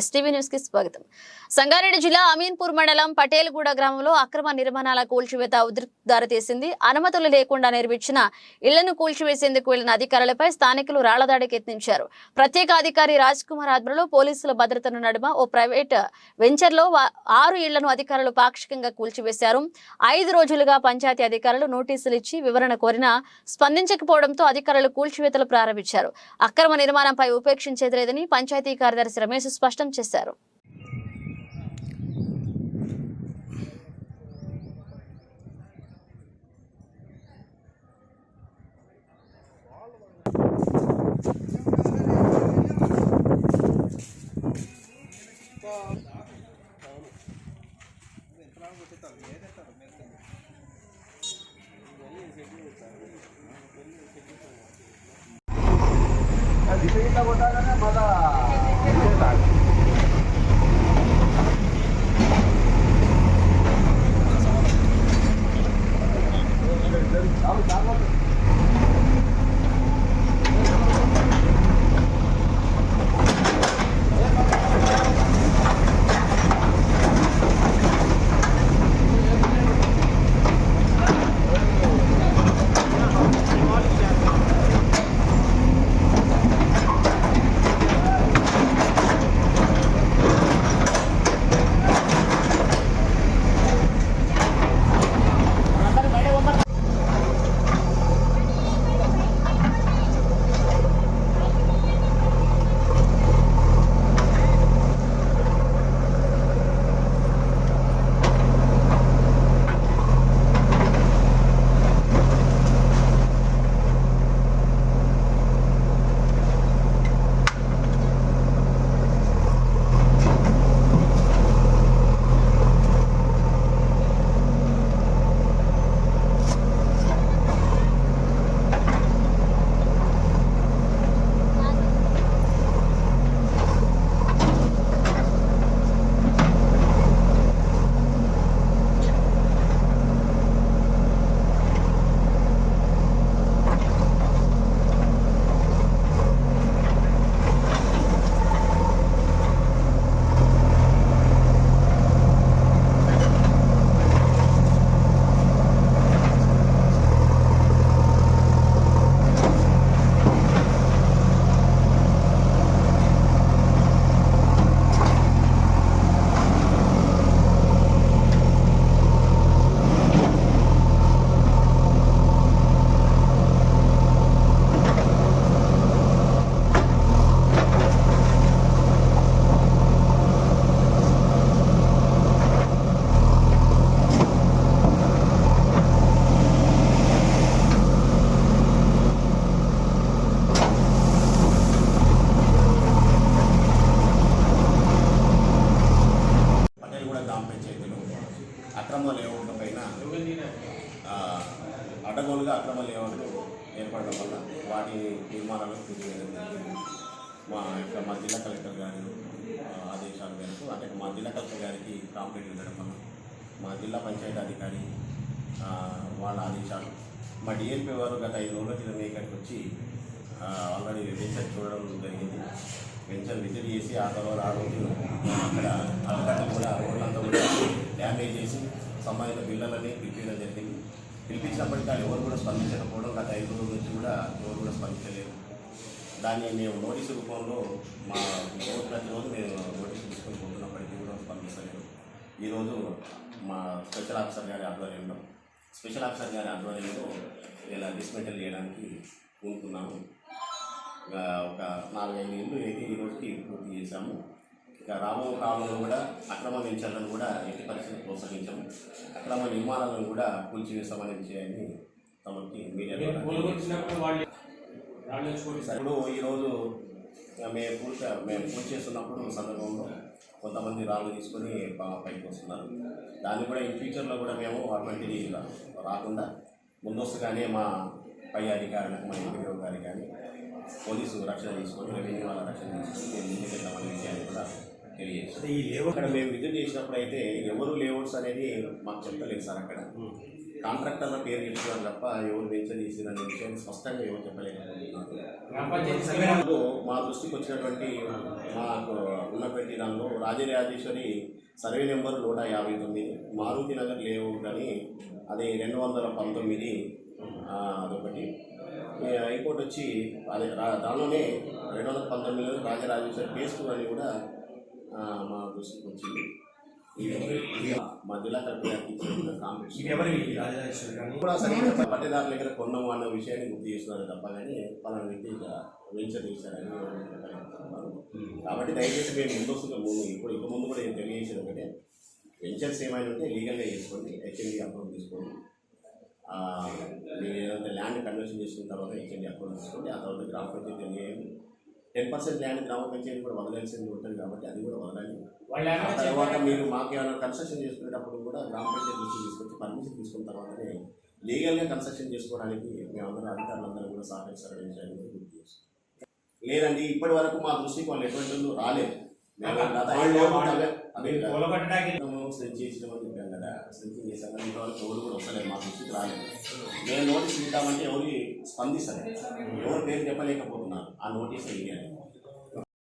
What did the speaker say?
STV న్యూస్కి స్వాగతం. సంగారెడ్డి జిల్లా అమీన్పూర్ మండలం పటేల్గూడ గ్రామంలో అక్రమ నిర్మాణాల కూల్చివేత ఉద్రిక్త దారితీసింది. అనుమతులు లేకుండా నిర్మించిన ఇళ్ళను కూల్చివేసేందుకు వెళ్ళిన అధికారులపై స్థానికులు రాళ్ళదాడికి యత్నించారు. ప్రత్యేక అధికారి రాజ్ కుమార్ ఆధ్వర్యంలో పోలీసుల భద్రతను నడుమ ఓ ప్రైవేట్ వెంచర్లో లో ఆరు ఇళ్ళను అధికారులు పాక్షికంగా కూల్చివేశారు. ఐదు రోజులుగా పంచాయతీ అధికారులు నోటీసులు ఇచ్చి వివరణ కోరినా స్పందించకపోవడంతో అధికారులు కూల్చివేతలు ప్రారంభించారు. అక్రమ నిర్మాణంపై ఉపేక్షించేది లేదని పంచాయతీ కార్యదర్శి రమేష్ స్పష్టం చేశారు. దిశ కొట్టాగానే మళ్ళా అక్రమ లేఅవుట్ల పైన అడగోలుగా అడ్డగోలుగా అక్రమ లేఅవుట్లు ఏర్పడడం వల్ల వాటి నిర్మాణాలను తీసివేయడం జరిగింది. మా యొక్క మా జిల్లా కలెక్టర్ గారి ఆదేశాల మేరకు అంటే మా జిల్లా కలెక్టర్ గారికి కాంప్లైంట్ ఇవ్వడం వల్ల మా జిల్లా పంచాయతీ అధికారి వాళ్ళ ఆదేశాలు. మా డిఎల్పి వారు గత ఐదు రోజుల క్రితం ఇక్కడికి వచ్చి ఆల్రెడీ వెంచర్ చూడడం జరిగింది. వెంచర్ విజిట్ చేసి ఆ తర్వాత ఆ రోజు అక్కడ అలకట్టలు కూడా రోడ్లంతా కూడా డ్యామేజ్ చేసి సంబంధిత బిల్లులన్నీ పిలిపించడం జరిగింది. పిలిపించినప్పటికీ వాళ్ళు ఎవరు కూడా స్పందించకపోవడం గత ఐదు రోజుల నుంచి కూడా ఎవరు కూడా స్పందించలేదు. దాన్ని మేము నోటీసు రూపంలో మా రోజు ప్రతిరోజు మేము నోటీసు తీసుకొని పోతున్నప్పటికీ కూడా స్పందించలేదు. ఈరోజు మా స్పెషల్ ఆఫీసర్ గారి ఆధ్వర్యంలో స్పెషల్ ఆఫీసర్ గారి ఆధ్వర్యంలో ఇలా డిస్మెంటల్ చేయడానికి పూనుకున్నాము ఒక నాలుగైదు ఇళ్ళు అయితే ఈరోజుకి రోజుకి పూర్తి చేశాము. రాబో కాలంలో కూడా అక్రమ వెంచర్లను కూడా ఎట్టి పరిస్థితులు ప్రోత్సహించాము. అక్రమ నిర్మాణాలను కూడా కూల్చివేస్తామనే విషయాన్ని తమకి మీడియా ఇప్పుడు ఈరోజు మేము పూర్తి మేము పూర్తి చేస్తున్నప్పుడు సందర్భంలో కొంతమంది రాళ్ళు తీసుకొని పైకి వస్తున్నారు. దాన్ని కూడా ఇన్ ఫ్యూచర్లో కూడా మేము అటువంటిది రాకుండా ముందస్తుగానే మా పై అధికారులకు మా ఎంపీఓ గారికి కానీ పోలీసు రక్షణ తీసుకొని రెవెన్యూ వాళ్ళ రక్షణ తీసుకొని మేము ముందుకెళ్తామనే విషయాన్ని కూడా తెలియజేస్తాం ఈ లేఅవుట్ అక్కడ మేము విజిట్ చేసినప్పుడు అయితే ఎవరు లేఅవుట్స్ అనేది మాకు చెప్పలేదు సార్ అక్కడ. కాంట్రాక్టర్ల పేరు చెప్తున్నారు తప్ప ఎవరు వెంచర్ చేసిన విషయాన్ని స్పష్టంగా ఎవరు సమయంలో మా దృష్టికి వచ్చినటువంటి మాకు ఉన్నటువంటి దానిలో రాజరాజేశ్వరి సర్వే నెంబర్ నూట యాభై తొమ్మిది మారుతి నగర్ లేఅవుట్ అని అది రెండు వందల పంతొమ్మిది అదొకటి. హైకోర్టు వచ్చి అదే దానిలోనే రెండు వందల పంతొమ్మిదిలో రాజరాజేశ్వరి కేసు అని కూడా దృష్టికి వచ్చింది ఇది మా జిల్లా కలెక్టర్ గారికి ఇచ్చిన కాంపిటీషన్ ఇది ఎవరి రాజరాజేశ్వరి కానీ కూడా సరిగ్గా పట్టేదారుల దగ్గర కొన్నాము అన్న విషయాన్ని గుర్తు చేస్తున్నారు తప్ప కానీ పలానా వ్యక్తి వెంచర్ చేశారని. కాబట్టి దయచేసి మేము ముందస్తుగా ముందు ఇప్పుడు ఇక ముందు కూడా నేను తెలియజేసేది ఒకటే. వెంచర్స్ ఏమైనా ఉంటే లీగల్గా చేసుకోండి హెచ్ఎండి అప్రూవ్ తీసుకోండి. మీరు ఏదైతే ల్యాండ్ కన్వర్షన్ చేసుకున్న తర్వాత హెచ్ఎండి అప్రూవ్ తీసుకోండి ఆ తర్వాత గ్రామ పంచాయతీ తెలియజేయండి. టెన్ పర్సెంట్ ల్యాండ్ గ్రామ పంచాయతీ కూడా వదలాల్సింది ఉంటుంది కాబట్టి అది కూడా వదలాలి తర్వాత? మీరు మాకు ఏమైనా కన్స్ట్రక్షన్ చేసుకునేటప్పుడు కూడా గ్రామ పంచాయతీ నుంచి తీసుకొచ్చి పర్మిషన్ తీసుకున్న తర్వాతనే లీగల్గా కన్స్ట్రక్షన్ చేసుకోవడానికి మేమందరం అధికారులందరూ కూడా సహకరిస్తారని విషయాన్ని కూడా గుర్తు చేస్తాం లేదండి ఇప్పటి వరకు మా దృష్టికి వాళ్ళు ఎటువంటి రాలేదు. మేము గత ఐదు వాళ్ళు- రోజులు వాళ్ళు- అవే- అవే మీరు కూలగొట్టడానికి స్ట్రెచ్ చేసినామని చెప్పాం కదా. స్ట్రెచ్ చేశాక ఇంతవరకు ఎవరు కూడా వస్తలేదు మా దృష్టికి రాలేదు. మేము నోటీస్ ఇద్దామంటే ఎవరు స్పందిస్తారు ఎవరు పేరు చెప్పలేకపోతున్నారు ఆ నోటీస్ ఇవ్వాలి